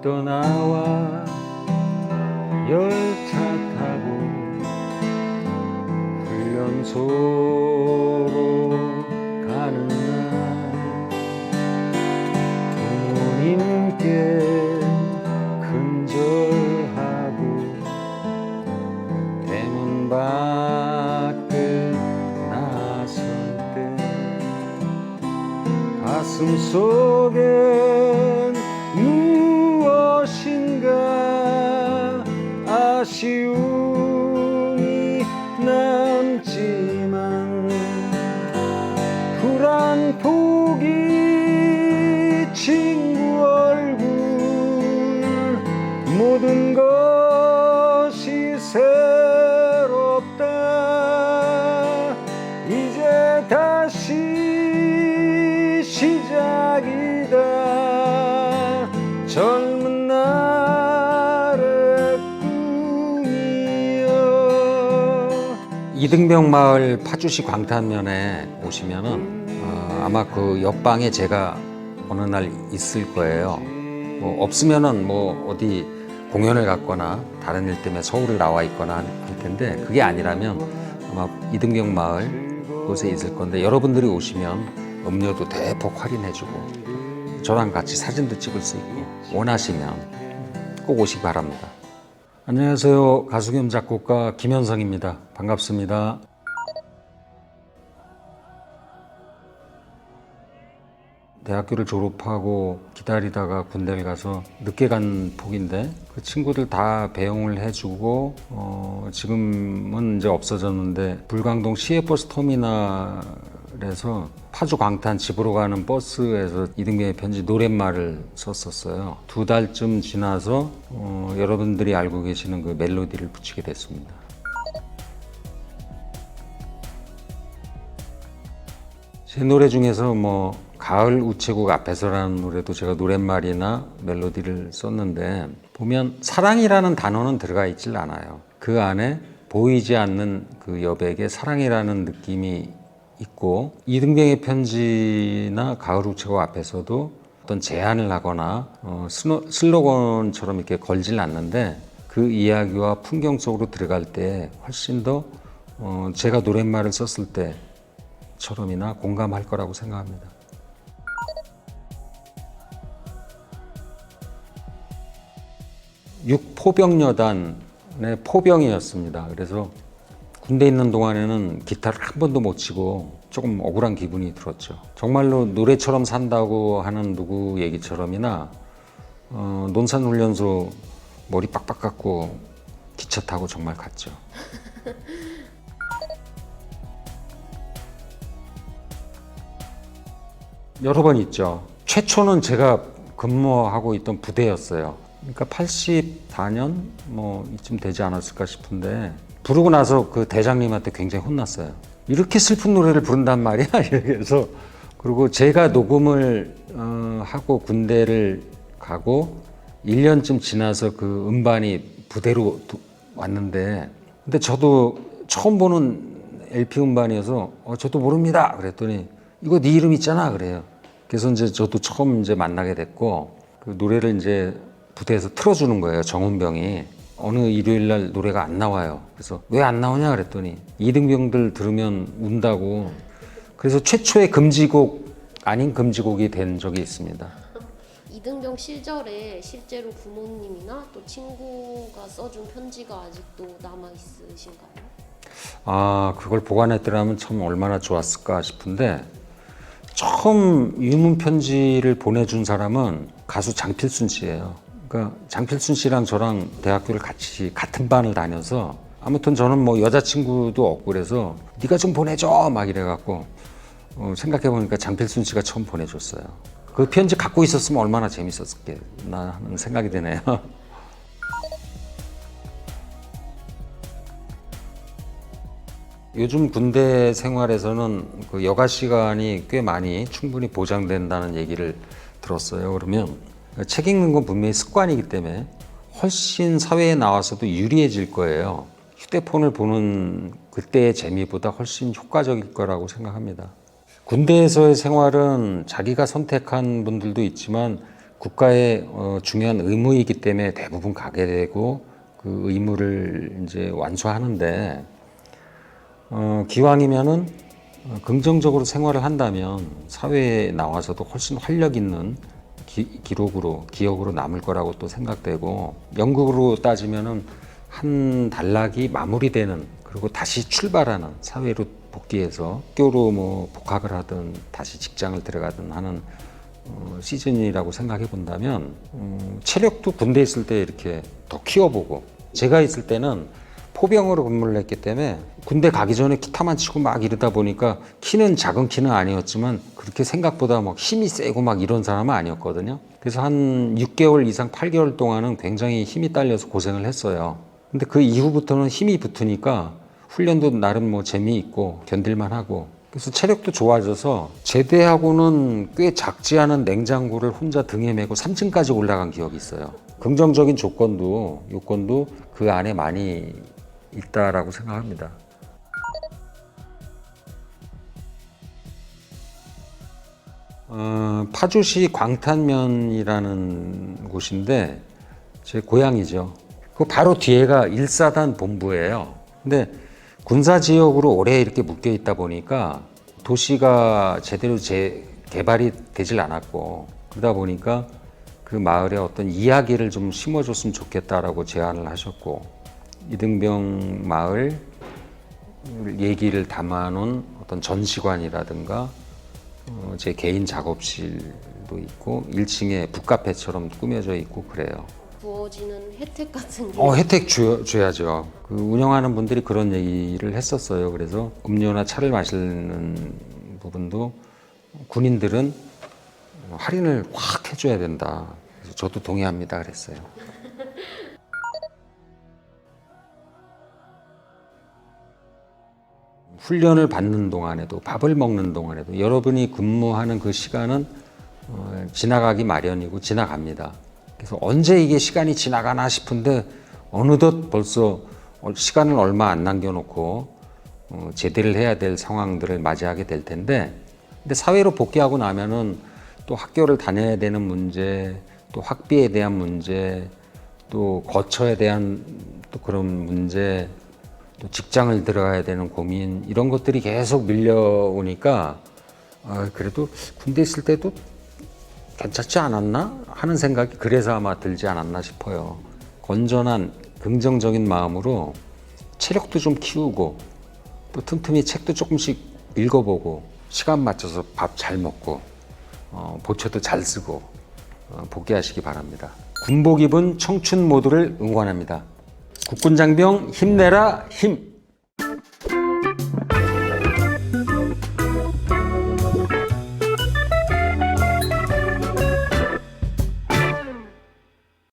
떠나와 열차 타고 훈련소로 가는 날 부모님께 아쉬 이등병 마을 파주시 광탄면에 오시면은 어, 아마 그 옆방에 제가 어느 날 있을 거예요. 뭐 없으면은 뭐 어디 공연을 갔거나 다른 일 때문에 서울을 나와 있거나 할 텐데 그게 아니라면 아마 이등병 마을 곳에 있을 건데 여러분들이 오시면 음료도 대폭 할인해주고 저랑 같이 사진도 찍을 수 있고 원하시면 꼭 오시기 바랍니다. 안녕하세요. 가수 겸 작곡가 김현성입니다. 반갑습니다. 대학교를 졸업하고 기다리다가 군대를 가서 늦게 간 폭인데 그 친구들 다 배웅을 해주고 어, 지금은 이제 없어졌는데 불광동 시외버스 터미널 에서 파주 광탄 집으로 가는 버스에서 이등병의 편지 노랫말을 썼었어요. 두 달쯤 지나서 어, 여러분들이 알고 계시는 그 멜로디를 붙이게 됐습니다. 제 노래 중에서 뭐 가을 우체국 앞에서라는 노래도 제가 노랫말이나 멜로디를 썼는데 보면 사랑이라는 단어는 들어가 있질 않아요. 그 안에 보이지 않는 그 여백에 사랑이라는 느낌이 있고 이등병의 편지나 가을 우체국 앞에서도 어떤 제안을 하거나 어, 슬로건처럼 이렇게 걸질 않는데 그 이야기와 풍경 속으로 들어갈 때 훨씬 더 어, 제가 노랫말을 썼을 때 처럼이나 공감할 거라고 생각합니다. 육포병여단의 포병이었습니다. 그래서 군대 있는 동안에는 기타를 한 번도 못 치고 조금 억울한 기분이 들었죠. 정말로 노래처럼 산다고 하는 누구 얘기처럼이나 어, 논산훈련소 머리 빡빡 깎고 기차 타고 정말 갔죠. 여러 번 있죠. 최초는 제가 근무하고 있던 부대였어요. 그러니까 84년 뭐 이쯤 되지 않았을까 싶은데 부르고 나서 그 대장님한테 굉장히 혼났어요. 이렇게 슬픈 노래를 부른단 말이야 이래서 그리고 제가 녹음을 어, 하고 군대를 가고 1년쯤 지나서 그 음반이 부대로 도- 왔는데 근데 저도 처음 보는 LP 음반이어서 어, 저도 모릅니다 그랬더니 이거 네 이름 있잖아 그래요. 그래서 이제 저도 처음 이제 만나게 됐고 그 노래를 이제 부대에서 틀어주는 거예요 정은병이 어느 일요일 날 노래가 안 나와요. 그래서 왜 안 나오냐 그랬더니 이등병들 들으면 운다고. 그래서 최초의 금지곡 아닌 금지곡이 된 적이 있습니다. 이등병 시절에 실제로 부모님이나 또 친구가 써준 편지가 아직도 남아 있으신가요? 아, 그걸 보관했더라면 참 얼마나 좋았을까 싶은데 처음 유문 편지를 보내준 사람은 가수 장필순 씨예요. 그러니까 장필순 씨랑 저랑 대학교를 같이 같은 반을 다녀서 아무튼 저는 뭐 여자친구도 없고 그래서 네가 좀 보내줘 막 이래갖고 어, 생각해 보니까 장필순 씨가 처음 보내줬어요. 그 편지 갖고 있었으면 얼마나 재밌었겠나 하는 생각이 드네요. 요즘 군대 생활에서는 그 여가 시간이 꽤 많이 충분히 보장된다는 얘기를 들었어요. 그러면 책 읽는 건 분명히 습관이기 때문에 훨씬 사회에 나와서도 유리해질 거예요. 휴대폰을 보는 그때의 재미보다 훨씬 효과적일 거라고 생각합니다. 군대에서의 생활은 자기가 선택한 분들도 있지만 국가의 어, 중요한 의무이기 때문에 대부분 가게 되고 그 의무를 이제 완수하는데 어, 기왕이면은 어, 긍정적으로 생활을 한다면 사회에 나와서도 훨씬 활력 있는 기, 기록으로 기억으로 남을 거라고 또 생각되고 연극으로 따지면은 한 단락이 마무리되는 그리고 다시 출발하는 사회로 복귀해서 학교로 뭐 복학을 하든 다시 직장을 들어가든 하는 어, 시즌이라고 생각해 본다면 음, 체력도 군대 있을 때 이렇게 더 키워보고 제가 있을 때는 포병으로 근무를 했기 때문에 군대 가기 전에 기타만 치고 막 이러다 보니까 키는 작은 키는 아니었지만 그렇게 생각보다 막 힘이 세고 막 이런 사람은 아니었거든요. 그래서 한 6개월 이상 8개월 동안은 굉장히 힘이 딸려서 고생을 했어요. 근데 그 이후부터는 힘이 붙으니까 훈련도 나름 뭐 재미있고 견딜만 하고 그래서 체력도 좋아져서 제대하고는 꽤 작지 않은 냉장고를 혼자 등에 메고 3층까지 올라간 기억이 있어요. 긍정적인 조건도 요건도 그 안에 많이 있다라고 생각합니다. 어, 파주시 광탄면이라는 곳인데 제 고향이죠. 그 바로 뒤에가 일사단 본부예요. 근데 군사 지역으로 오래 이렇게 묶여 있다 보니까 도시가 제대로 재 개발이 되질 않았고 그러다 보니까 그 마을에 어떤 이야기를 좀 심어줬으면 좋겠다라고 제안을 하셨고 이등병 마을 얘기를 담아놓은 어떤 전시관이라든가 어, 제 개인 작업실도 있고 1층에 북카페처럼 꾸며져 있고 그래요. 부어지는 혜택 같은 게 어, 혜택 줘, 줘야죠. 그 운영하는 분들이 그런 얘기를 했었어요. 그래서 음료나 차를 마시는 부분도 군인들은 할인을 확 해줘야 된다. 그래서 저도 동의합니다. 그랬어요. 훈련을 받는 동안에도 밥을 먹는 동안에도 여러분이 근무하는 그 시간은 어, 지나가기 마련이고 지나갑니다. 그래서 언제 이게 시간이 지나가나 싶은데 어느덧 벌써 어, 시간을 얼마 안 남겨놓고 어, 제대를 해야 될 상황들을 맞이하게 될 텐데 근데 사회로 복귀하고 나면은 또 학교를 다녀야 되는 문제 또 학비에 대한 문제 또 거처에 대한 또 그런 문제 또 직장을 들어가야 되는 고민 이런 것들이 계속 밀려오니까 아, 그래도 군대 있을 때도 괜찮지 않았나 하는 생각이 그래서 아마 들지 않았나 싶어요. 건전한 긍정적인 마음으로 체력도 좀 키우고 또 틈틈이 책도 조금씩 읽어보고 시간 맞춰서 밥 잘 먹고 어, 보초도 잘 쓰고 어, 복귀하시기 바랍니다. 군복 입은 청춘 모두를 응원합니다. 국군 장병 힘내라 힘.